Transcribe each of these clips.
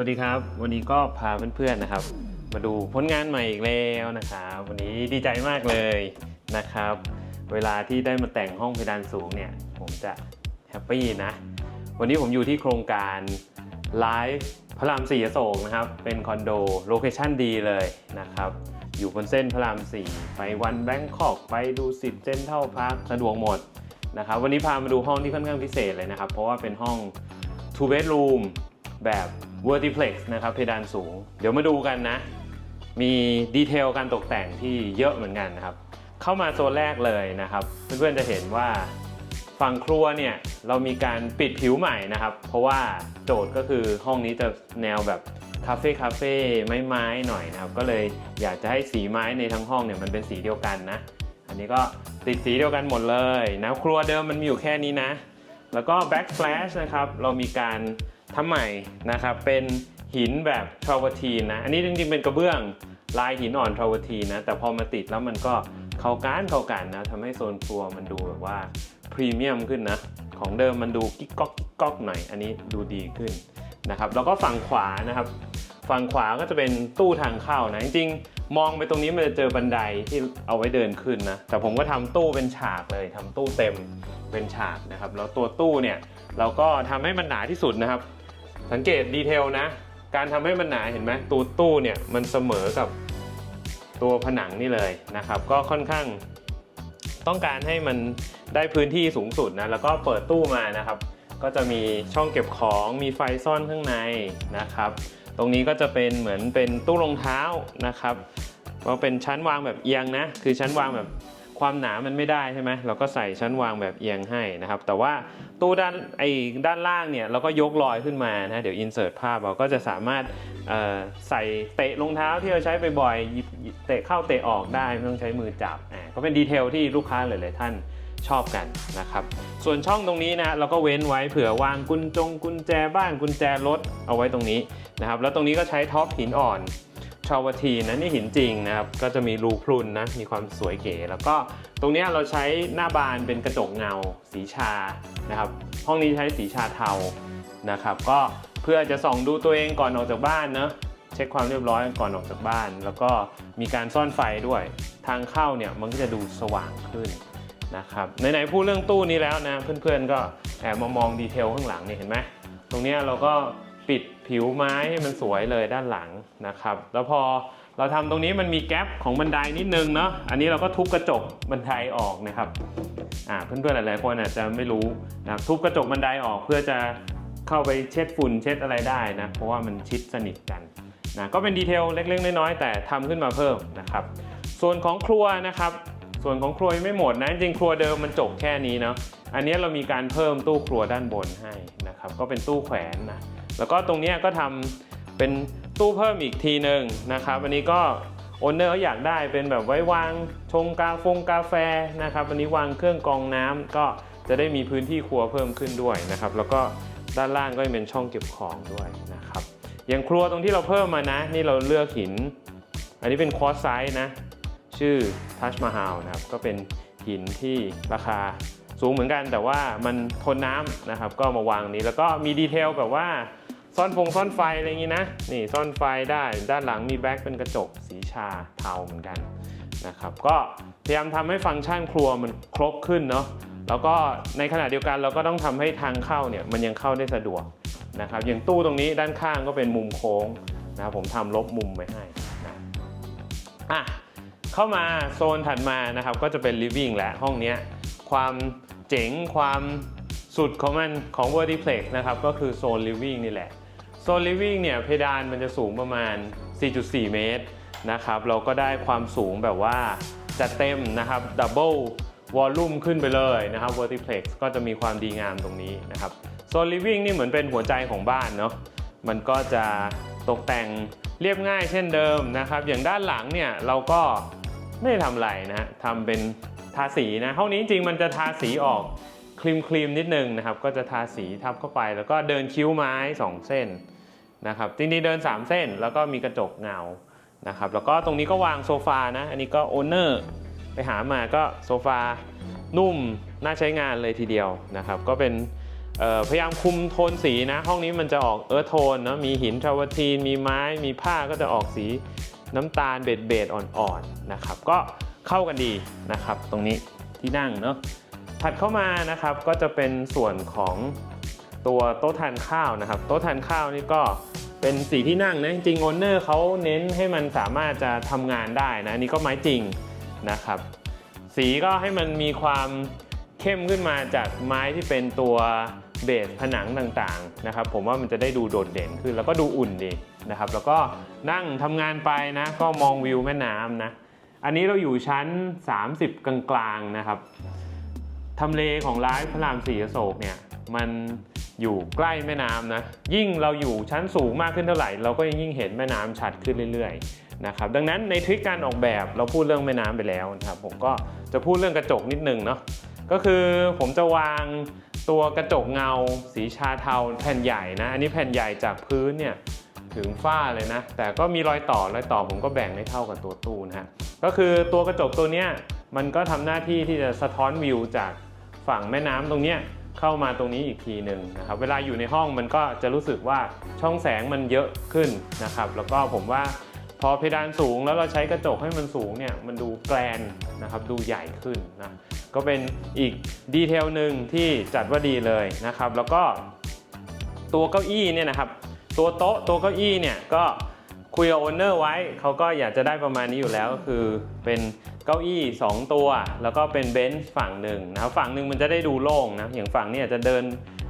วัสดีครับ วันนี้ก็พาเพื่อนๆนะครับ มาดูผลงานใหม่อีกแล้วนะครับ วันนี้ดีใจมากเลยนะครับ เวลาที่ได้มาแต่งห้องเพดานสูงเนี่ยผมจะแฮปปี้นะ วันนี้ผมอยู่ที่โครงการไลฟ์พระรามสี่โศกนะครับ เป็นคอนโดโลเคชั่นดีเลยนะครับ อยู่บนเส้นพระราม4ไปวันแบงคอกไปดูสิทธิ์เซนเท่าพาร์คสะดวกหมดนะครับ วันนี้พามาดูห้องที่ค่อนข้างพิเศษเลยนะครับ เพราะว่าเป็นห้อง two bedroom แบบ vertiplex นะครับเพดานสูง เดี๋ยวมาดูกันนะ มีดีเทลการตกแต่งที่เยอะเหมือนกันนะครับ เข้ามาโซนแรกเลยนะครับ เพื่อนๆจะเห็นว่าฝั่งครัวเนี่ยเรามีการปิดผิวใหม่นะครับ เพราะว่าโจทย์ก็คือห้องนี้จะแนวแบบคาเฟ่คาเฟ่ไม้ไม้ๆหน่อยนะครับ ก็เลยอยากจะให้สีไม้ในทั้งห้องเนี่ยมันเป็นสีเดียวกันนะ อันนี้ก็ติดสีเดียวกันหมดเลยนะครัวเดิมมันมีอยู่แค่นี้นะ แล้วก็ backsplash นะครับเรามีการทำใหม่นะครับเป็นหินแบบ travertine นะอันนี้จริงๆเป็นกระเบื้องลายหินอ่อน travertine นะแต่พอมาติดแล้วมันก็เข้ากันเข้ากันนะทำให้โซนครัวมันดูแบบว่าพรีเมียมขึ้นนะของเดิมมันดูกิ๊กก๊อกกิ๊กก๊อกหน่อยอันนี้ดูดีขึ้นนะครับแล้วก็ฝั่งขวานะครับ ฝั่งขวาก็จะเป็นตู้ทางเข้านะจริงๆ มองไปตรงนี้มันจะเจอบันไดที่เอาไว้เดินขึ้นนะ แต่ผมก็ทำตู้เป็นฉากเลยทำตู้เต็มเป็นฉากนะครับ แล้วตัวตู้เนี่ยเราก็ทำให้มันหนาที่สุดนะครับ สังเกตดีเทลนะ การทำให้มันหนาเห็นไหมตัวตู้เนี่ยมันเสมอกับตัวผนังนี่เลยนะครับ ก็ค่อนข้างต้องการให้มันได้พื้นที่สูงสุดนะ แล้วก็เปิดตู้มานะครับ ก็จะมีช่องเก็บของ มีไฟซ่อนข้างในนะครับ ตรงนี้ก็จะเป็นเหมือนเป็นตู้รองเท้านะครับก็เป็นชั้นวางแบบเอียงนะ คือชั้นวางแบบความหนามันไม่ได้ใช่ไหมเราก็ใส่ชั้นวางแบบเอียงให้นะครับ แต่ว่าตู้ด้านไอ้ด้านล่างเนี่ยเราก็ยกลอยขึ้นมานะเดี๋ยวอินเสิร์ตภาพเราก็จะสามารถใส่เตะรองเท้าที่เราใช้บ่อยๆเตะเข้าเตะออกได้ไม่ต้องใช้มือจับอ่าก็เป็นดีเทลที่ลูกค้าหลายๆท่านชอบกันนะครับ ส่วนช่องตรงนี้นะเราก็เว้นไว้เผื่อวางกุญจงกุญแจบ้านกุญแจรถเอาไว้ตรงนี้ นะครับแล้วตรงนี้ก็ใช้ท็อปหินอ่อนชาวทีนะนี่หินจริงนะครับก็จะมีรูพรุนนะมีความสวยเก๋แล้วก็ตรงนี้เราใช้หน้าบานเป็นกระจกเงาสีชานะครับห้องนี้ใช้สีชาเทานะครับก็เพื่อจะส่องดูตัวเองก่อนออกจากบ้านเนอะเช็คความเรียบร้อยก่อนออกจากบ้าน แล้วก็มีการซ่อนไฟด้วยทางเข้าเนี่ยมันก็จะดูสว่างขึ้นนะครับไหนๆพูดเรื่องตู้นี้แล้วนะเพื่อนๆก็แอบมามองดีเทลข้างหลังนี่เห็นไหมตรงนี้เราก็ ปิดผิวไม้ให้มันสวยเลยด้านหลังนะครับ แล้วพอเราทำตรงนี้มันมีแกลบของบันไดนิดนึงเนาะอันนี้เราก็ทุบกระจกบันไดออกนะครับอ่าเพื่อนๆหลายๆคนอาจจะไม่รู้นะทุบกระจกบันไดออกเพื่อจะเข้าไปเช็ดฝุ่นเช็ดอะไรได้นะเพราะว่ามันชิดสนิทกันนะก็เป็นดีเทลเล็กๆน้อยๆแต่ทำขึ้นมาเพิ่มนะครับ ส่วนของครัวนะครับ ส่วนของครัวยังไม่หมดนะจริงครัวเดิมมันจบแค่นี้เนาะอันนี้เรามีการเพิ่มตู้ครัวด้านบนให้นะครับ ก็เป็นตู้แขวนนะ แล้วก็ตรงนี้ก็ทำเป็นตู้เพิ่มอีกทีหนึ่งนะครับอันนี้ก็โอนเนอร์อยากได้เป็นแบบไว้วางชงกาฟงกาแฟนะครับอันนี้วางเครื่องกรองน้ำก็จะได้มีพื้นที่ครัวเพิ่มขึ้นด้วยนะครับ แล้วก็ด้านล่างก็จะเป็นช่องเก็บของด้วยนะครับ อย่างครัวตรงที่เราเพิ่มมานะ นี่เราเลือกหิน อันนี้เป็นควอตไซส์นะ ชื่อทัชมาฮาลนะครับ ก็เป็นหินที่ราคา สูงเหมือนกันแต่ว่ามันทนน้ำนะครับ ก็มาวางนี้แล้วก็มีดีเทลแบบว่าซ่อนฟงซ่อนไฟอะไรอย่างนี้นะ นี่ซ่อนไฟได้ด้านหลังมีแบ็คเป็นกระจกสีชาเทาเหมือนกันนะครับ ก็พยายามทำให้ฟังก์ชันครัวมันครบขึ้นเนาะแล้วก็ในขณะเดียวกันเราก็ต้องทำให้ทางเข้าเนี่ยมันยังเข้าได้สะดวกนะครับอย่างตู้ตรงนี้ด้านข้างก็เป็นมุมโค้งนะครับผมทำลบมุมไว้ให้นะอะเข้ามาโซนถัดมานะครับก็จะเป็น living และห้องเนี้ย ความเจ๋งความสุดของมันของ vertiplex นะครับ ก็คือโซน living นี่แหละโซน living เนี่ยเพดานมันจะสูงประมาณ 4.4 เมตรนะครับ เราก็ได้ความสูงแบบว่าจัดเต็มนะครับ double volume ขึ้นไปเลยนะครับ vertiplex ก็จะมีความดีงามตรงนี้นะครับโซน living นี่เหมือนเป็นหัวใจของบ้านเนาะมันก็จะตกแต่งเรียบง่ายเช่นเดิมนะครับ อย่างด้านหลังเนี่ยเราก็ ไม่ได้ทำอะไรนะฮะทำเป็นทาสีนะห้องนี้จริงๆมันจะทาสีออกครีมครีมนิดนึงนะครับ ก็จะทาสีทับเข้าไป แล้วก็เดินคิ้วไม้ 2 เส้นนะครับจริงๆเดิน 3 เส้นแล้วก็มีกระจกเงานะครับแล้วก็ตรงนี้ก็วางโซฟานะ อันนี้ก็โอนเนอร์ไปหามาก็โซฟานุ่มน่าใช้งานเลยทีเดียวนะครับ ก็เป็นพยายามคุมโทนสีนะ ห้องนี้มันจะออกเอิร์ธโทนเนาะมีหินทราวทีนมีไม้มีผ้าก็จะออกสี น้ำตาลเบดเบดๆอ่อนๆนะครับ ก็เข้ากันดีนะครับ ตรงนี้ที่นั่งเนาะถัดเข้ามานะครับก็จะเป็นส่วนของตัวโต๊ะทานข้าวนะครับ โต๊ะทานข้าวนี่ก็เป็นสีที่นั่งนะจริงโอนเนอร์เขาเน้นให้มันสามารถจะทำงานได้นะนนี้ก็ไม้จริงนะครับ สีก็ให้มันมีความเข้มขึ้นมาจากไม้ที่เป็นตัว เบสผนังต่างๆนะครับผมว่ามันจะได้ดูโดดเด่นขึ้น แล้วก็ดูอุ่นดีนะครับแล้วก็นั่งทำงานไปนะก็มองวิวแม่น้ำนะอันนี้เราอยู่ชั้น 30 กลางๆนะครับทำเลของร้านพระรามสี่อโศกเนี่ยมันอยู่ใกล้แม่น้ำนะยิ่งเราอยู่ชั้นสูงมากขึ้นเท่าไหร่ เราก็ยิ่งเห็นแม่น้ำชัดขึ้นเรื่อยๆนะครับดังนั้นในทริคการออกแบบเราพูดเรื่องแม่น้ำไปแล้วนะครับผมก็จะพูดเรื่องกระจกนิดนึงเนาะก็คือผมจะวาง ตัวกระจกเงาสีชาเทาแผ่นใหญ่นะ อันนี้แผ่นใหญ่จากพื้นเนี่ยถึงฝ้าเลยนะ แต่ก็มีรอยต่อรอยต่อผมก็แบ่งให้เท่ากับตัวตู้นะฮะก็คือตัวกระจกตัวเนี้ยมันก็ทำหน้าที่ที่จะสะท้อนวิวจากฝั่งแม่น้ำตรงเนี้ยเข้ามาตรงนี้อีกทีหนึ่งนะครับเวลาอยู่ในห้องมันก็จะรู้สึกว่าช่องแสงมันเยอะขึ้นนะครับแล้วก็ผมว่าพอเพดานสูงแล้วเราใช้กระจกให้มันสูงเนี่ยมันดูแกรนนะครับดูใหญ่ขึ้นนะ ก็เป็นอีกดีเทลหนึ่งที่จัดว่าดีเลยนะครับ แล้วก็ตัวเก้าอี้เนี่ยนะครับ ตัวโต๊ะตัวเก้าอี้เนี่ยก็คุยกับโอนเนอร์ไว้เขาก็อยากจะได้ประมาณนี้อยู่แล้วก็คือเป็นเก้าอี้ 2 ตัว แล้วก็เป็นเบนช์ฝั่งหนึ่งนะครับฝั่งหนึ่งมันจะได้ดูโล่งนะอย่างฝั่งนี้จะเดิน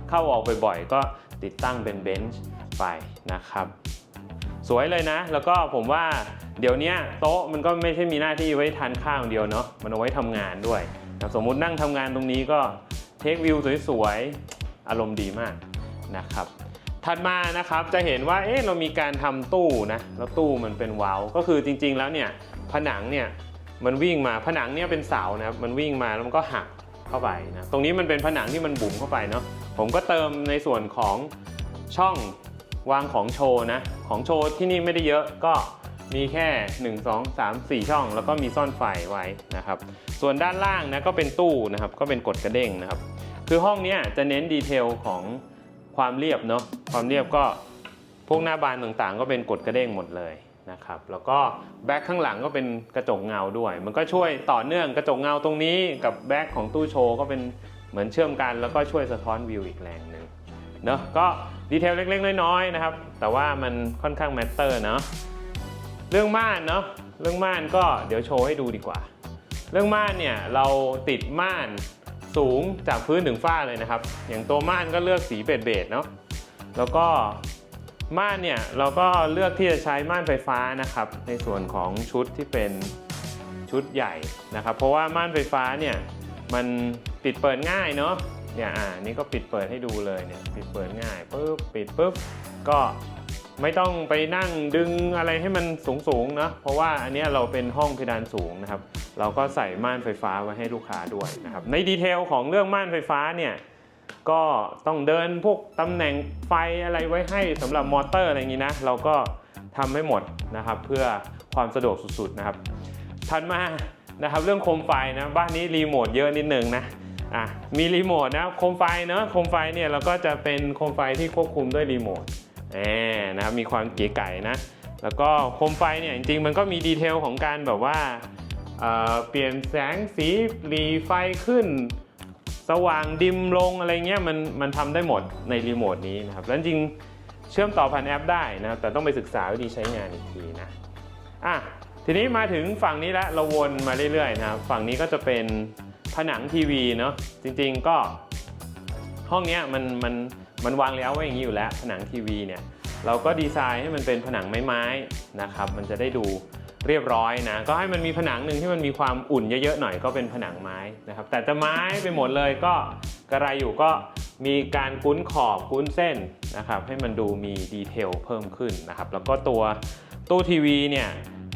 เข้าออกบ่อยๆ ก็ติดตั้งเป็นเบนช์ไปนะครับ สวยเลยนะ แล้วก็ผมว่าเดี๋ยวนี้โต๊ะมันก็ไม่ใช่มีหน้าที่ไว้ทานข้าวอย่างเดียวเนาะมันเอาไว้ทำงานด้วย สมมุตินั่งทำงานตรงนี้ก็เทควิวสวยๆ อารมณ์ดีมากนะครับ ถัดมานะครับจะเห็นว่าเอ๊ะเรามีการทำตู้นะแล้วตู้มันเป็นว้าก็คือจริงๆแล้วเนี่ยผนังเนี่ยมันวิ่งมาผนังเนี่ยเป็นเสานะครับมันวิ่งมาแล้วมันก็หักเข้าไปนะตรงนี้มันเป็นผนังที่มันบุ๋มเข้าไปเนาะผมก็เติมในส่วนของช่องวางของโชว์นะของโชว์ที่นี่ไม่ได้เยอะก็มีแค่ 1 2 3 4 ช่อง แล้วก็มีซ่อนไฟไว้นะครับ ส่วนด้านล่างนะก็เป็นตู้นะครับก็เป็นกดกระเด้งนะครับคือห้องนี้จะเน้นดีเทลของความเรียบเนาะความเรียบก็พวกหน้าบานต่างๆ ก็เป็นกดกระเด้งหมดเลยนะครับแล้วก็แบ็คข้างหลังก็เป็นกระจกเงาด้วย มันก็ช่วยต่อเนื่องกระจกเงาตรงนี้กับแบ็คของตู้โชว์ก็เป็นเหมือนเชื่อมกัน แล้วก็ช่วยสะท้อนวิวอีกแรงหนึ่งเนาะก็ดีเทลเล็กๆน้อยๆนะครับ แต่ว่ามันค่อนข้างแมตเตอร์เนาะเรื่องม่านเนาะเรื่องม่านก็เดี๋ยวโชว์ให้ดูดีกว่า เรื่องม่านเนี่ยเราติดม่านสูงจากพื้นถึงฝ้าเลยนะครับ อย่างตัวม่านก็เลือกสีเบจๆเนาะแล้วก็ม่านเนี่ยเราก็เลือกที่จะใช้ม่านไฟฟ้านะครับ ในส่วนของชุดที่เป็นชุดใหญ่นะครับ เพราะว่าม่านไฟฟ้าเนี่ยมันปิดเปิดง่ายเนาะเนี่ยอ่านี่ก็ปิดเปิดให้ดูเลยเนี่ยปิดเปิดง่ายปุ๊บปิดปุ๊บก็ ไม่ต้องไปนั่งดึงอะไรให้มันสูงๆนะเพราะว่าอันนี้เราเป็นห้องเพดานสูงนะครับ เราก็ใส่ม่านไฟฟ้าไว้ให้ลูกค้าด้วยนะครับ ในดีเทลของเรื่องม่านไฟฟ้าเนี่ยก็ต้องเดินพวกตำแหน่งไฟอะไรไว้ให้สำหรับมอเตอร์อะไรอย่างนี้นะ เราก็ทำให้หมดนะครับ เพื่อความสะดวกสุดๆนะครับถัดมานะครับเรื่องโคมไฟนะบ้านนี้รีโมทเยอะนิดนึงนะอะมีรีโมทนะโคมไฟเนาะโคมไฟเนี่ยเราก็จะเป็นโคมไฟที่ควบคุมด้วยรีโมท แหมนะครับมีความเก๋ไก่นะ แล้วก็โคมไฟเนี่ยจริงๆ มันก็มีดีเทลของการแบบว่าเเปลี่ยนแสงสีหรีไฟขึ้น สว่างดิมลงอะไรเงี้ยมันมันทำได้หมดในรีโมทนี้นะครับ แล้วจริงเชื่อมต่อผ่านแอปได้นะครับแต่ต้องไปศึกษาวิธีใช้งานอีกทีนะอะทีนี้มาถึงฝั่งนี้แล้วเราวนมาเรื่อยๆนะครับฝั่งนี้ก็จะเป็นผนังทีวีเนาะจริงๆก็ห้องเนี้ยมันมัน มันวางแล้วไว้อย่างนี้อยู่แล้วผนังทีวีเนี่ยเราก็ดีไซน์ให้มันเป็นผนังไม้ๆนะครับมันจะได้ดูเรียบร้อยนะก็ให้มันมีผนังหนึ่งที่มันมีความอุ่นเยอะๆหน่อยก็เป็นผนังไม้นะครับแต่จะไม้ไปหมดเลยก็กระไรอยู่ก็มีการกุ้นขอบกุ้นเส้นนะครับให้มันดูมีดีเทลเพิ่มขึ้นนะครับแล้วก็ตัวตู้ทีวีเนี่ย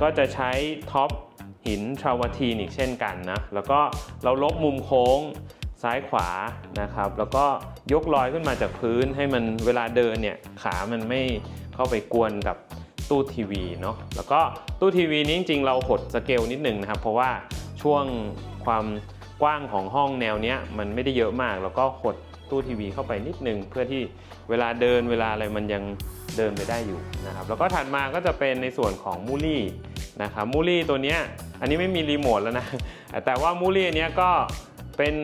ก็จะใช้ท็อปหินทราวทีนอีกเช่นกันนะแล้วก็เราลบมุมโค้ง ซ้ายขวานะครับ แล้วก็ยกลอยขึ้นมาจากพื้นให้มันเวลาเดินเนี่ยขามันไม่เข้าไปกวนกับตู้ทีวีเนาะแล้วก็ตู้ทีวีนี้จริงๆ เราหดสเกลนิดหนึ่งนะครับ เพราะว่าช่วงความกว้างของห้องแนวเนี้ยมันไม่ได้เยอะมาก แล้วก็หดตู้ทีวีเข้าไปนิดนึง เพื่อที่เวลาเดินเวลาอะไรมันยังเดินไปได้อยู่นะครับ แล้วก็ถัดมาก็จะเป็นในส่วนของมูลี่นะครับมูลี่ตัวเนี้ยอันนี้ไม่มีรีโมทแล้วนะแต่ว่ามูลี่เนี้ยก็ เป็น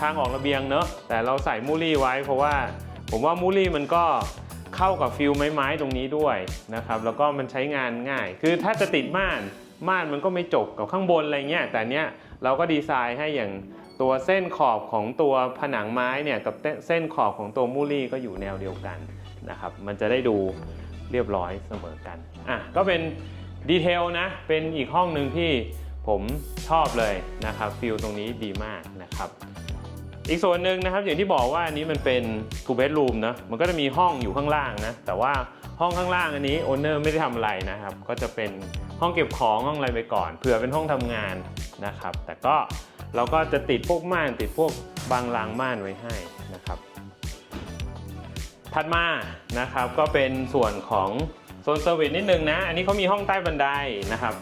ทางออกระเบียงเนอะแต่เราใส่มูลี่ไว้ เพราะว่าผมว่ามูลี่มันก็เข้ากับฟิลไม้ๆตรงนี้ด้วยนะครับแล้วก็มันใช้งานง่าย คือถ้าจะติดม่านม่านมันก็ไม่จบกับข้างบนอะไรเงี้ยแต่เนี้ยเราก็ดีไซน์ให้อย่างตัวเส้นขอบของตัวผนังไม้เนี่ยกับเส้นขอบของตัวมูลี่ก็อยู่แนวเดียวกันนะครับมันจะได้ดูเรียบร้อยเสมอกันอะก็เป็นดีเทลนะเป็นอีกห้องหนึ่งที่ ผมชอบเลยนะครับฟิลตรงนี้ดีมากนะครับอีกส่วนหนึ่งนะครับอย่างที่บอกว่าอันนี้มันเป็น two bedroom นะมันก็จะมีห้องอยู่ข้างล่างนะแต่ว่าห้องข้างล่างอันนี้โอนเนอร์ไม่ได้ทำอะไรนะครับ ก็จะเป็นห้องเก็บของห้องอะไรไปก่อนเผื่อเป็นห้องทำงานนะครับ แต่ก็เราก็จะติดพวกม่านติดพวกบางรางม่านไว้ให้นะครับ ถัดมานะครับก็เป็นส่วนของโซนเซอร์วิสนิดนึงนะ อันนี้เขามีห้องใต้บันไดนะครับ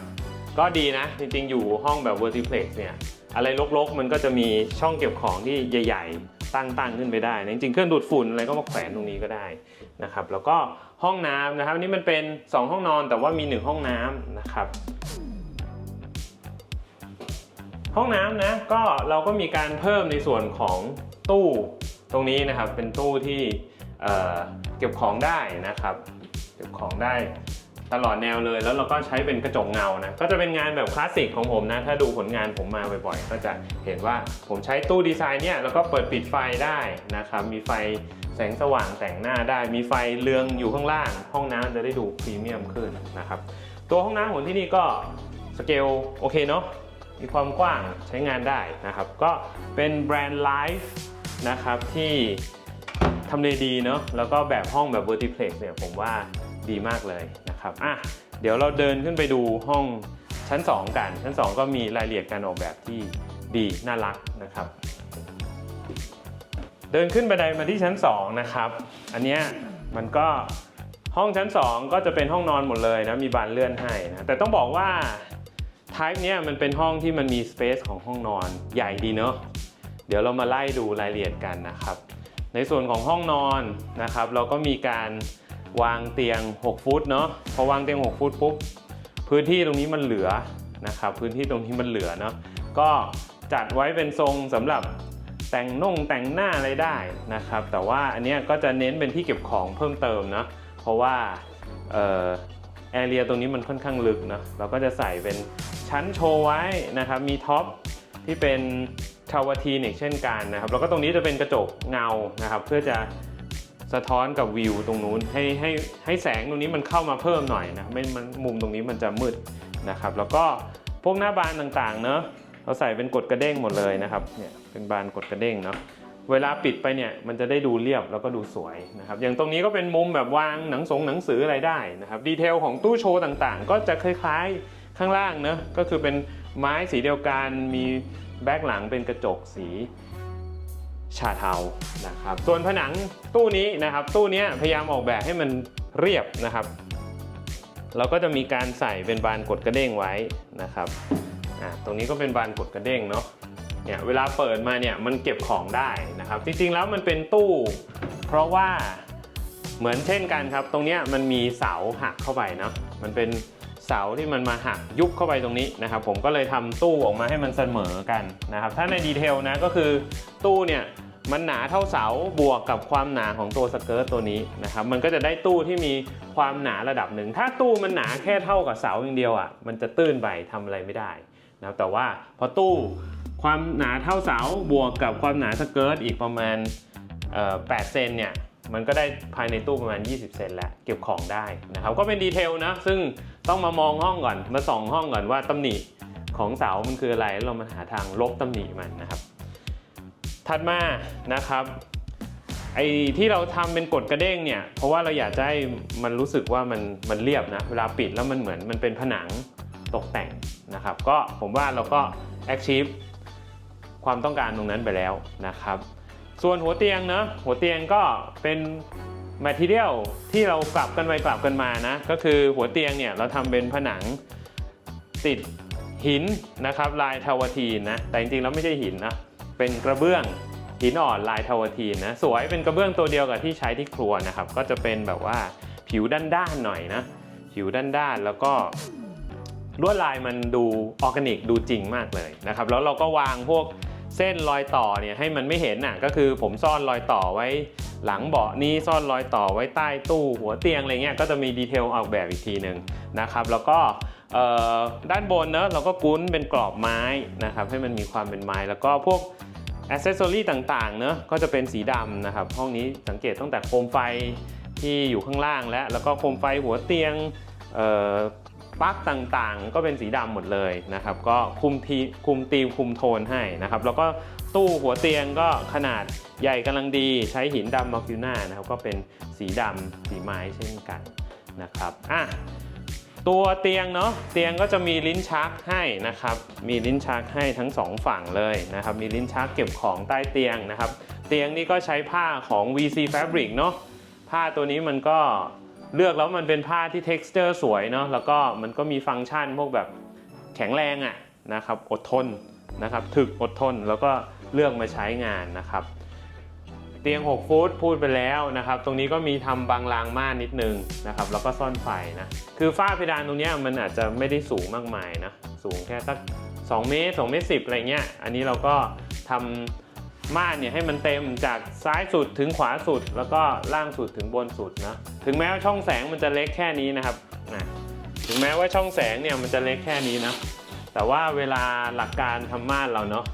ก็ดีนะ จริงๆ อยู่ห้องแบบ vertiplex เนี่ย อะไรรกๆ มันก็จะมีช่องเก็บของที่ใหญ่ๆ ตั้งๆ ขึ้นไปได้นะจริงๆ เครื่องดูดฝุ่นอะไรก็มาแขวนตรงนี้ก็ได้นะครับ แล้วก็ห้องน้ำนะครับ อันนี้มันเป็น 2 ห้องนอนแต่ว่ามี 1 ห้องน้ำนะครับ ห้องน้ำนะ ก็เราก็มีการเพิ่มในส่วนของตู้ตรงนี้นะครับ เป็นตู้ที่เเก็บของได้นะครับ เก็บของได้ ตลอดแนวเลย แล้วเราก็ใช้เป็นกระจกเงานะ ก็จะเป็นงานแบบคลาสสิกของผมนะ ถ้าดูผลงานผมมาบ่อยๆ ก็จะเห็นว่าผมใช้ตู้ดีไซน์เนี่ย แล้วก็เปิดปิดไฟได้นะครับ มีไฟแสงสว่างแต่งหน้าได้ มีไฟเรืองอยู่ข้างล่าง ห้องน้ำจะได้ดูพรีเมียมขึ้นนะครับ ตัวห้องน้ำของที่นี่ก็สเกลโอเคเนาะ มีความกว้างใช้งานได้นะครับ ก็เป็นแบรนด์ไลฟ์นะครับที่ทำเลดีเนาะ แล้วก็แบบห้องแบบ vertiplex เนี่ยผมว่า ดีมากเลยนะครับอะเดี๋ยวเราเดินขึ้นไปดูห้องชั้น 2 กัน ชั้น 2 ก็มีรายละเอียดการออกแบบที่ดีน่ารักนะครับ เดินขึ้นบันไดมาที่ชั้น 2 นะครับ อันเนี้ยมันก็ห้องชั้น 2 ก็จะเป็นห้องนอนหมดเลยนะมีบานเลื่อนให้นะแต่ต้องบอกว่า Type เนี่ยมันเป็นห้องที่มันมี Space ของห้องนอนใหญ่ดีเนาะเดี๋ยวเรามาไล่ดูรายละเอียดกันนะครับ ในส่วนของห้องนอนนะครับ เราก็มีการ วางเตียง 6 ฟุตเนาะพอวางเตียง 6 ฟุตปุ๊บพื้นที่ตรงนี้มันเหลือนะครับพื้นที่ตรงนี้มันเหลือเนาะก็จัดไว้เป็นทรงสำหรับแต่งน่งแต่งหน้าอะไรได้นะครับ แต่ว่าอันเนี้ยก็จะเน้นเป็นที่เก็บของเพิ่มเติมเนาะเพราะว่าเอ่อแอเรียตรงนี้มันค่อนข้างลึกเนาะเราก็จะใส่เป็นชั้นโชว์ไว้นะครับ มีท็อปที่เป็นชาวทีนอีกเช่นกันนะครับ แล้วก็ตรงนี้จะเป็นกระจกเงานะครับ เพื่อจะ สะท้อนกับวิวตรงนู้นให้ให้ให้แสงตรงนี้มันเข้ามาเพิ่มหน่อยนะไม่มันมุมตรงนี้มันจะมืดนะครับ แล้วก็พวกหน้าบานต่างๆเนอะเราใส่เป็นกดกระเด้งหมดเลยนะครับเนี่ยเป็นบานกดกระเด้งเนาะเวลาปิดไปเนี่ยมันจะได้ดูเรียบแล้วก็ดูสวยนะครับอย่างตรงนี้ก็เป็นมุมแบบวางหนังสงหนังสืออะไรได้นะครับดีเทลของตู้โชว์ต่างๆ ก็จะคล้ายๆข้างล่างเนอะก็คือเป็นไม้สีเดียวกันมีแบ็คหลังเป็นกระจกสี ชาเทานะครับ ส่วนผนังตู้นี้นะครับ ตู้นี้พยายามออกแบบให้มันเรียบนะครับ เราก็จะมีการใส่เป็นบานกดกระเด้งไว้นะครับตรงนี้ก็เป็นบานกดกระเด้งเนาะเนี่ยเวลาเปิดมาเนี่ยมันเก็บของได้นะครับ จริงๆแล้วมันเป็นตู้ เพราะว่าเหมือนเช่นกันครับ ตรงนี้มันมีเสาหักเข้าไปเนาะมันเป็น เสาที่มันมาหักยุบเข้าไปตรงนี้นะครับ ผมก็เลยทำตู้ออกมาให้มันเสมอกันนะครับ ถ้าในดีเทลนะก็คือตู้เนี่ยมันหนาเท่าเสาบวกกับความหนาของตัวสเกิร์ตตัวนี้นะครับ มันก็จะได้ตู้ที่มีความหนาระดับหนึ่ง ถ้าตู้มันหนาแค่เท่ากับเสาอย่างเดียวอะ มันจะตื้นไปทำอะไรไม่ได้นะครับ แต่ว่าพอตู้ความหนาเท่าเสาบวกกับความหนาสเกิร์ตอีกประมาณเอ่อ8เซนเนี่ย มันก็ได้ภายในตู้ประมาณ 20 เซนแล้วเก็บของได้นะครับ ก็เป็นดีเทลนะ ซึ่งต้องมามองห้องก่อน มาส่องห้องก่อนว่าตำหนิของเสา มันคืออะไรแล้วเรามาหาทางลบตำหนิมันนะครับ ถัดมานะครับ ไอ้ที่เราทำเป็นกดกระเด้งเนี่ย เพราะว่าเราอยากจะให้มันรู้สึกว่ามันมันเรียบนะ เวลาปิดแล้วมันเหมือนมันเป็นผนังตกแต่งนะครับ ก็ผมว่าเราก็ achieve ความต้องการตรงนั้นไปแล้วนะครับ ส่วนหัวเตียงเนะหัวเตียงก็เป็น material ที่เรากลับกันไปกลับกันมานะ ก็คือหัวเตียงเนี่ยเราทำเป็นผนังติดหินนะครับลายทาวาทีนนะแต่จริงๆแล้วไม่ใช่หินนะเป็นกระเบื้องหินอ่อนลายทาวทีนนะสวยเป็นกระเบื้องตัวเดียวกับที่ใช้ที่ครัวนะครับ ก็จะเป็นแบบว่าผิวด้านๆหน่อยนะ ผิวด้านๆแล้วก็ลวดลายมันดูออร์แกนิกดูจริงมากเลยนะครับ แล้วเราก็วางพวก เส้นรอยต่อเนี่ยให้มันไม่เห็นน่ะก็คือผมซ่อนรอยต่อไว้ หลังเบาะนี้ซ่อนรอยต่อไว้ใต้ตู้หัวเตียงอะไรเงี้ยก็จะมีดีเทลออกแบบอีกทีหนึ่งนะครับ แล้วก็ด้านบนเนอะเราก็กุ้นเป็นกรอบไม้นะครับให้มันมีความเป็นไม้แล้วก็พวกอ c เซสซอรี่ต่างๆเนอะก็จะเป็นสีดำนะครับห้องนี้สังเกตตั้งแต่โคมไฟที่อยู่ข้างล่างแล้ว แล้วก็โคมไฟหัวเตียง ปลั๊กต่างๆ ก็เป็นสีดำหมดเลยนะครับ ก็คุมทีคุมตีมคุมโทนให้นะครับ แล้วก็ตู้หัวเตียงก็ขนาดใหญ่กำลังดีใช้หินดำมาคิวน่านะครับ ก็เป็นสีดำสีไม้เช่นกันนะครับอะตัวเตียงเนาะเตียงก็จะมีลิ้นชักให้นะครับ มีลิ้นชักให้ทั้งสองฝั่งเลยนะครับ มีลิ้นชักเก็บของใต้เตียงนะครับ เตียงนี่ก็ใช้ผ้าของ VC Fabric เนาะผ้าตัวนี้มันก็ เลือกแล้วมันเป็นผ้าที่ texture สวยเนาะแล้วก็มันก็มีฟังก์ชันพวกแบบแข็งแรงอะนะครับอดทนนะครับถึกอดทนแล้วก็เลือกมาใช้งานนะครับ เตียง 6 ฟุตพูดไปแล้วนะครับ ตรงนี้ก็มีทำบางรางม่านนิดนึงนะครับ แล้วก็ซ่อนไฟนะคือฝ้าเพดานตรงนี้มันอาจจะไม่ได้สูงมากมายนะสูงแค่สัก2เมตร2เมตร10อะไรเงี้ยอันนี้เราก็ทำ ม่านเนี่ยให้มันเต็มจากซ้ายสุดถึงขวาสุด แล้วก็ล่างสุดถึงบนสุดนะถึงแม้ว่าช่องแสงมันจะเล็กแค่นี้นะครับนะถึงแม้ว่าช่องแสงเนี่ยมันจะเล็กแค่นี้นะแต่ว่าเวลาหลักการทำม่านเราเนาะ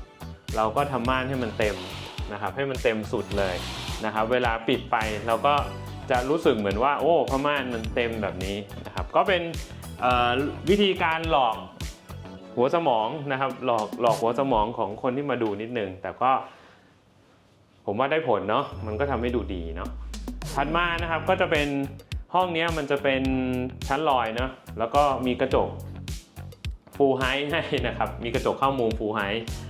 เราก็ทำม่านให้มันเต็มนะครับให้มันเต็มสุดเลยนะครับเวลาปิดไปเราก็จะรู้สึกเหมือนว่าโอ้ผ้าม่านมันเต็มแบบนี้นะครับก็เป็นวิธีการหลอกหัวสมองนะครับหลอกหลอกหัวสมองของคนที่มาดูนิดนึงแต่ก็ ผมว่าได้ผลเนาะมันก็ทำให้ดูดีเนาะถัดมานะครับก็จะเป็นห้องนี้มันจะเป็นชั้นลอยเนาะแล้วก็มีกระจกฟูลไฮให้นะครับ มีกระจกเข้ามุมฟูลไฮ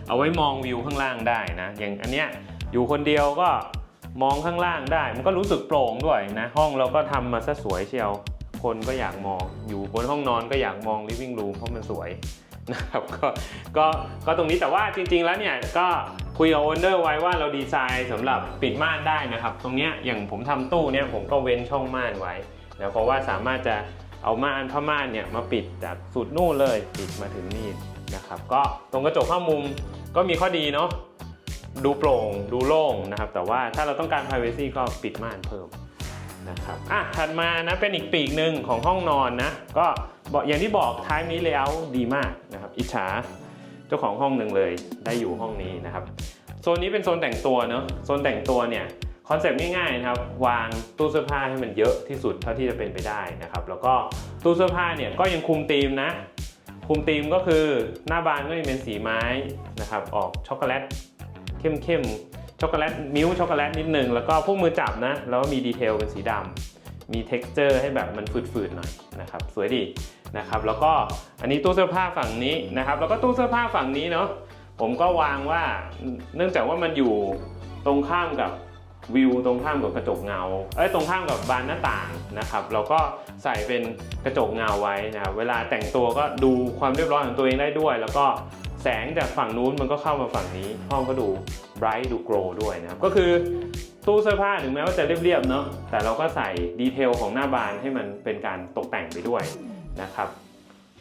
เอาไว้มองวิวข้างล่างได้นะ อย่างอันเนี้ยอยู่คนเดียวก็มองข้างล่างได้ มันก็รู้สึกโปร่งด้วยนะ ห้องเราก็ทำมาซะสวยเชียว คนก็อยากมอง อยู่บนห้องนอนก็อยากมอง living room เพราะมันสวย นะครับก็ก็ก็ตรงนี้แต่ว่าจริง ๆ แล้วเนี่ยก็คุยกับโอนเดอร์ไว้ว่าเราดีไซน์สำหรับปิดม่านได้นะครับ ตรงเนี้ยอย่างผมทำตู้เนี่ยผมก็เว้นช่องม่านไว้นะเพราะว่าสามารถจะเอาม่านผ้าม่านเนี่ยมาปิดจากสุดนู่นเลยปิดมาถึงนี่นะครับ ก็ตรงกระจกข้ามุมก็มีข้อดีเนาะดูโปร่งดูโล่งนะครับ แต่ว่าถ้าเราต้องการ privacy ก็ปิดม่านเพิ่มนะครับอะถัดมานะเป็นอีกปีกหนึ่งของห้องนอนนะก็ อกอย่างที่บอกท้ายนี้เลเยอร์ดีมากนะครับอิจฉาเจ้าของห้องหนึ่งเลยได้อยู่ห้องนี้นะครับโซนนี้เป็นโซนแต่งตัวเนอะโซนแต่งตัวเนี่ยคอนเซปต์ง่ายๆนะครับวางตู้เสื้อผ้าให้มันเยอะที่สุดเท่าที่จะเป็นไปได้นะครับแล้วก็ตู้เสื้อผ้าเนี่ยก็ยังคุมธีมนะ คุมธีมก็คือหน้าบานก็ยังเป็นสีไม้นะครับออกช็อกโกแลตเข้มๆช็อกโกแลตมิ้วช็อกโกแลตนิดนึงแล้วก็พวกมือจับนะแล้วมีดีเทลเป็นสีดำ มี t e x t อร์ให้แบบมันฝืดๆหน่อยนะครับสวยดีนะครับแล้วก็อันนี้ตู้เสื้อผ้าฝั่งนี้นะครับแล้วก็ตู้เสื้อผ้าฝั่งนี้เนาะผมก็วางว่าเนื่องจากว่ามันอยู่ตรงข้ามกับวิวตรงข้ามกับกระจกเงาเอ้ยตรงข้ามกับบานหน้าต่างนะครับเราก็ใส่เป็นกระจกเงาไว้นะครับเวลาแต่งตัวก็ดูความเรียบร้อยของตัวเองได้ด้วย แล้วก็ แสงจากฝั่งนู้นมันก็เข้ามาฝั่งนี้ ห้องก็ดู bright ดู glow ด้วยนะครับ ก็คือตู้เสื้อผ้าถึงแม้ว่าจะเรียบๆเนาะแต่เราก็ใส่ดีเทลของหน้าบานให้มันเป็นการตกแต่งไปด้วยนะครับ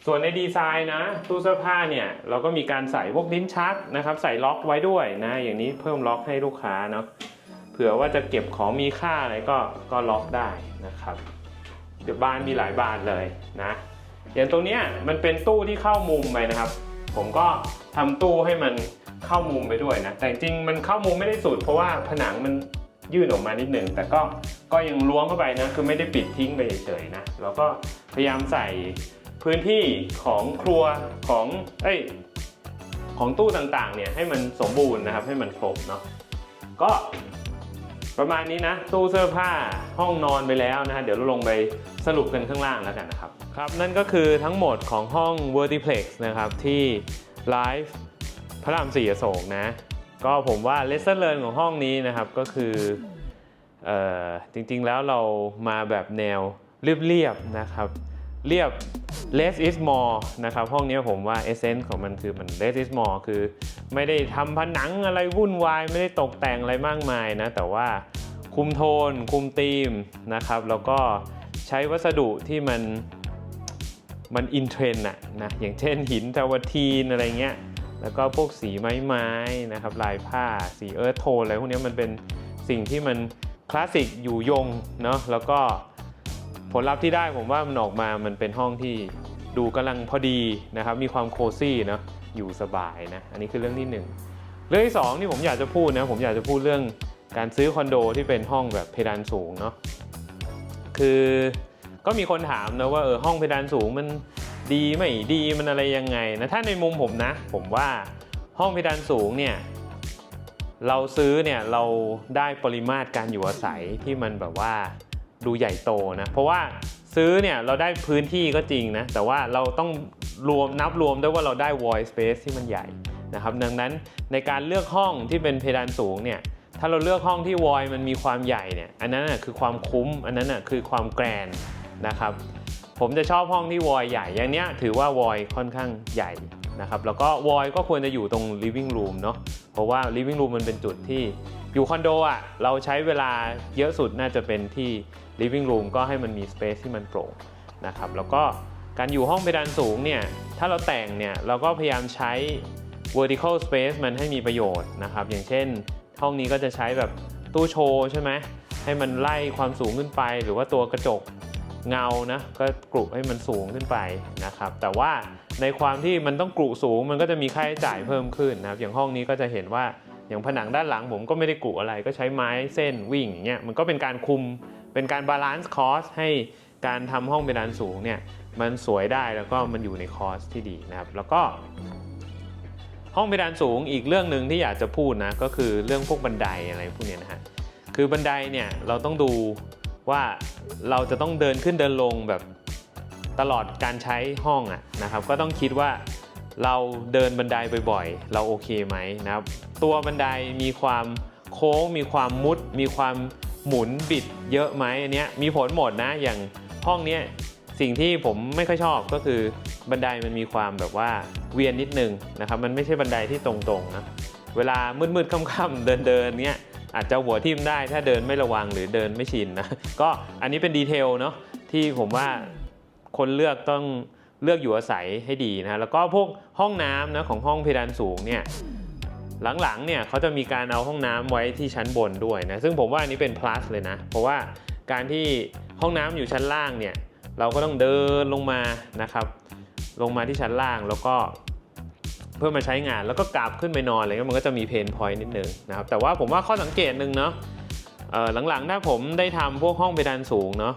ส่วนในดีไซน์นะ ตู้เสื้อผ้าเนี่ยเราก็มีการใส่พวกลิ้นชักนะครับ ใส่ล็อกไว้ด้วยนะ อย่างนี้เพิ่มล็อกให้ลูกค้าเนาะเผื่อว่าจะเก็บของมีค่าอะไรก็ก็ล็อกได้นะครับเดี๋ยวบ้านมีหลายบานเลยนะอย่างตรงเนี้ยมันเป็นตู้ที่เข้ามุมไปนะครับ ผมก็ทำตู้ให้มันเข้ามุมไปด้วยนะ แต่จริงๆมันเข้ามุมไม่ได้สุด เพราะว่าผนังมันยื่นออกมานิดหนึ่งแต่ก็ก็ยังล้วงเข้าไปนะ คือไม่ได้ปิดทิ้งไปเฉยๆนะเราก็พยายามใส่พื้นที่ของครัวของเอ้ยของตู้ต่างๆเนี่ยให้มันสมบูรณ์นะครับให้มันครบเนาะก็ ประมาณนี้นะตู้เสื้อผ้าห้องนอนไปแล้วนะฮะเดี๋ยวเราลงไปสรุปกันข้างล่างแล้วกันนะครับครับนั่นก็คือทั้งหมดของห้อง Vertiplex นะครับที่ Live พระรามสี่อโศกนะ ก็ผมว่า lesson learn ของห้องนี้นะครับก็คือออจริงๆแล้วเรามาแบบแนวเรียบๆนะครับ เรียบ less is more นะครับห้องนี้ผมว่า essence ของมันคือมัน less is more คือ ไม่ได้ทำผนังอะไรวุ่นวาย ไม่ได้ตกแต่งอะไรมากมายนะ แต่ว่าคุมโทน คุมธีมนะครับ แล้วก็ใช้วัสดุที่มันมันอินเทรนด์อะนะอย่างเช่นหินทาวทีนอะไรเงี้ยแล้วก็พวกสีไม้ไม้นะครับลายผ้าสีเอิร์ธโทนอะไรพวกนี้มันเป็นสิ่งที่มันคลาสสิกอยู่ยงเนาะแล้วก็ ผลลัพธ์ที่ได้ผมว่ามันออกมามันเป็นห้องที่ดูกำลังพอดีนะครับ มีความโคซี่เนาะอยู่สบายนะ อันนี้คือเรื่องที่หนึ่งเรื่องที่สองที่ผมอยากจะพูดนะผมอยากจะพูดเรื่องการซื้อคอนโดที่เป็นห้องแบบเพดานสูงเนาะคือก็มีคนถามนะว่าเออห้องเพดานสูงมันดีไม่ดีมันอะไรยังไงนะถ้าในมุมผมนะ ผมว่าห้องเพดานสูงเนี่ยเราซื้อเนี่ยเราได้ปริมาตรการอยู่อาศัยที่มันแบบว่า ดูใหญ่โตนะ เพราะว่าซื้อเนี่ยเราได้พื้นที่ก็จริงนะ แต่ว่าเราต้องรวมนับรวมด้วยว่าเราได้ void space ที่มันใหญ่นะครับดังนั้นในการเลือกห้องที่เป็นเพดานสูงเนี่ยถ้าเราเลือกห้องที่ void มันมีความใหญ่เนี่ยอันนั้นน่ะคือความคุ้มอันนั้นน่ะคือความแกรนนะครับผมจะชอบห้องที่วอยใหญ่อย่างเนี้ยถือว่าวอยค่อนข้างใหญ่ นะครับแล้วก็วอยก็ควรจะอยู่ตรง living room เนาะเพราะว่า living room มันเป็นจุดที่อยู่คอนโดอะเราใช้เวลาเยอะสุดน่าจะเป็นที่ living room ก็ให้มันมี space ที่มันโปร่งนะครับแล้วก็การอยู่ห้องเพดานสูงเนี่ยถ้าเราแต่งเนี่ยเราก็พยายามใช้ vertical space มันให้มีประโยชน์นะครับอย่างเช่น ห้องนี้ก็จะใช้แบบตู้โชว์ใช่ไหมให้มันไล่ความสูงขึ้นไปหรือว่าตัวกระจก เงานะก็กรุให้มันสูงขึ้นไปนะครับ แต่ว่าในความที่มันต้องกรุสูงมันก็จะมีค่าใช้จ่ายเพิ่มขึ้นนะครับ อย่างห้องนี้ก็จะเห็นว่าอย่างผนังด้านหลังผมก็ไม่ได้กรุอะไรก็ใช้ไม้เส้นวิ่งอย่างเงี้ยมันก็เป็นการคุมเป็นการบาลานซ์คอสให้การทำห้องเพดานสูงเนี่ยมันสวยได้แล้วก็มันอยู่ในคอสที่ดีนะครับ แล้วก็ ห้องเพดานสูงอีกเรื่องหนึ่งที่อยากจะพูดนะก็คือเรื่องพวกบันไดอะไรพวกเนี้ยนะฮะคือบันไดเนี่ยเราต้องดู ว่าเราจะต้องเดินขึ้นเดินลงแบบตลอดการใช้ห้องอะนะครับ ก็ต้องคิดว่าเราเดินบันไดบ่อยๆ เราโอเคไหมนะครับ ตัวบันไดมีความโค้ง มีความมุด มีความหมุนบิดเยอะไหมอันเนี้ยมีผลหมดนะอย่างห้องเนี้ยสิ่งที่ผมไม่ค่อยชอบก็คือบันไดมันมีความแบบว่าเวียนนิดนึงนะครับ มันไม่ใช่บันไดที่ตรงๆนะเวลามืดๆค่ำๆเดินๆเนี้ย อาจจะหัวทิ่มได้ถ้าเดินไม่ระวังหรือเดินไม่ชินนะ ก็อันนี้เป็นดีเทลเนาะที่ผมว่าคนเลือกต้องเลือกอยู่อาศัยให้ดีนะ แล้วก็พวกห้องน้ำนะของห้องเพดานสูงเนี่ยหลังๆเนี่ยเขาจะมีการเอาห้องน้ำไว้ที่ชั้นบนด้วยนะ ซึ่งผมว่าอันนี้เป็น plus เลยนะ เพราะว่าการที่ห้องน้ำอยู่ชั้นล่างเนี่ยเราก็ต้องเดินลงมานะครับ ลงมาที่ชั้นล่างแล้วก็ พื่อมาใช้งานแล้วก็กลับขึ้นไปนอนอะไรเงี้ยมันก็จะมีเพนพอยต์นิดนึงนะครับแต่ว่าผมว่าข้อสังเกตหนึ่งเนาะหลังๆถ้าผมได้ทำพวกห้องเพดานสูงเนาะ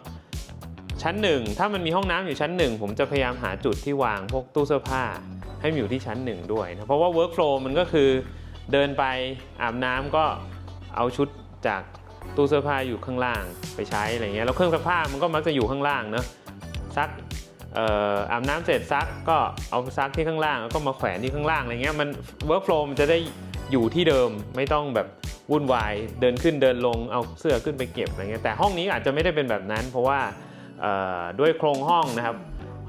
ชั้นหนึ่งถ้ามันมีห้องน้ำอยู่ชั้นหนึ่งผมจะพยายามหาจุดที่วางพวกตู้เสื้อผ้า ให้มันอยู่ที่ชั้นหนึ่งด้วยนะเพราะว่า workflow มันก็คือเดินไปอาบน้ำก็เอาชุดจากตู้เสื้อผ้าอยู่ข้างล่างไปใช้อะไรเงี้ยแล้วเครื่องซักผ้ามันก็มักจะอยู่ข้างล่างเนาะซัก อ่ออาบน้ำเสร็จซักก็เอาซักที่ข้างล่างแล้วก็มาแขวนที่ข้างล่างอะไรเงี้ยมัน workflow มันจะได้อยู่ที่เดิมไม่ต้องแบบวุ่นวายเดินขึ้นเดินลงเอาเสื้อขึ้นไปเก็บอะไรเงี้ยแต่ห้องนี้อาจจะไม่ได้เป็นแบบนั้น เพราะว่าเอ่อด้วยโครงห้องนะครับ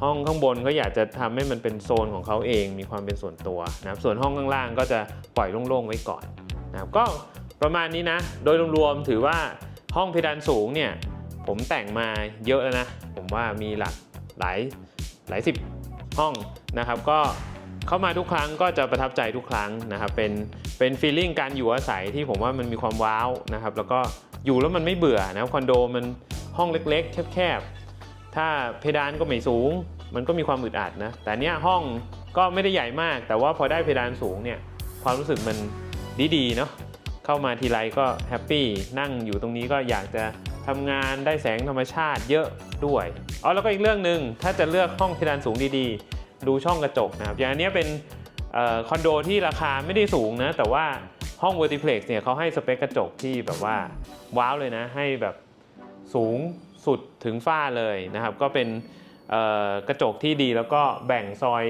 ห้องข้างบนก็อยากจะทำให้มันเป็นโซนของเขาเองมีความเป็นส่วนตัวนะครับส่วนห้องข้างล่างก็จะปล่อยโล่งๆไว้ก่อนนะครับก็ประมาณนี้นะ โดยรวมๆถือว่าห้องเพดานสูงเนี่ยผมแต่งมาเยอะแล้วนะ ผมว่ามีหลัก หลายหลายสิบห้องนะครับก็เข้ามาทุกครั้งก็จะประทับใจทุกครั้งนะครับเป็นเป็นฟีลลิ่งการอยู่อาศัยที่ผมว่ามันมีความว้าวนะครับแล้วก็อยู่แล้วมันไม่เบื่อนะคอนโดมันห้องเล็กๆ แคบๆ ถ้าเพดานก็ไม่สูง มันก็มีความอึดอัดนะแต่เนี้ยห้องก็ไม่ได้ใหญ่มาก แต่ว่าพอได้เพดานสูงเนี่ยความรู้สึกมันดีๆเนาะเข้ามาทีไรก็แฮปปี้นั่งอยู่ตรงนี้ก็อยากจะทำงานได้แสงธรรมชาติเยอะด้วย อ๋อแล้วก็อีกเรื่องหนึ่งถ้าจะเลือกห้องเพดานสูงดีๆ ดูช่องกระจกนะครับอย่างอันนี้เป็นคอนโดที่ราคาไม่ได้สูงนะแต่ว่าห้อง Vertiplex เนี่ยเขาให้สเปคกระจกที่แบบว่าว้าวเลยนะ ให้แบบสูงสุดถึงฝ้าเลยนะครับ ก็เป็นกระจกที่ดีแล้วก็แบ่งซอย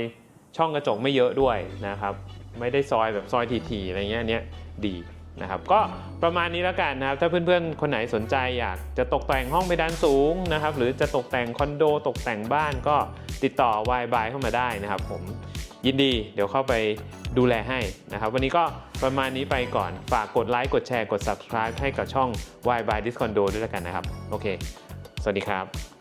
ช่องกระจกไม่เยอะด้วยนะครับ ไม่ได้ซอยแบบซอยทีๆอะไรเงี้ยเนี้ยดี นะครับก็ประมาณนี้แล้วกันนะครับถ้าเพื่อนๆ คนไหนสนใจอยากจะตกแต่งห้องเพดานสูงนะครับหรือจะตกแต่งคอนโดตกแต่งบ้านก็ติดต่อ y b y เข้ามาได้นะครับ ผมยินดีเดี๋ยวเข้าไปดูแลให้นะครับ วันนี้ก็ประมาณนี้ไปก่อนฝากกดไลค์กดแชร์กด subscribe ให้กับช่อง y by Discondo ด้วยแล้วกันนะครับ โอเค สวัสดีครับ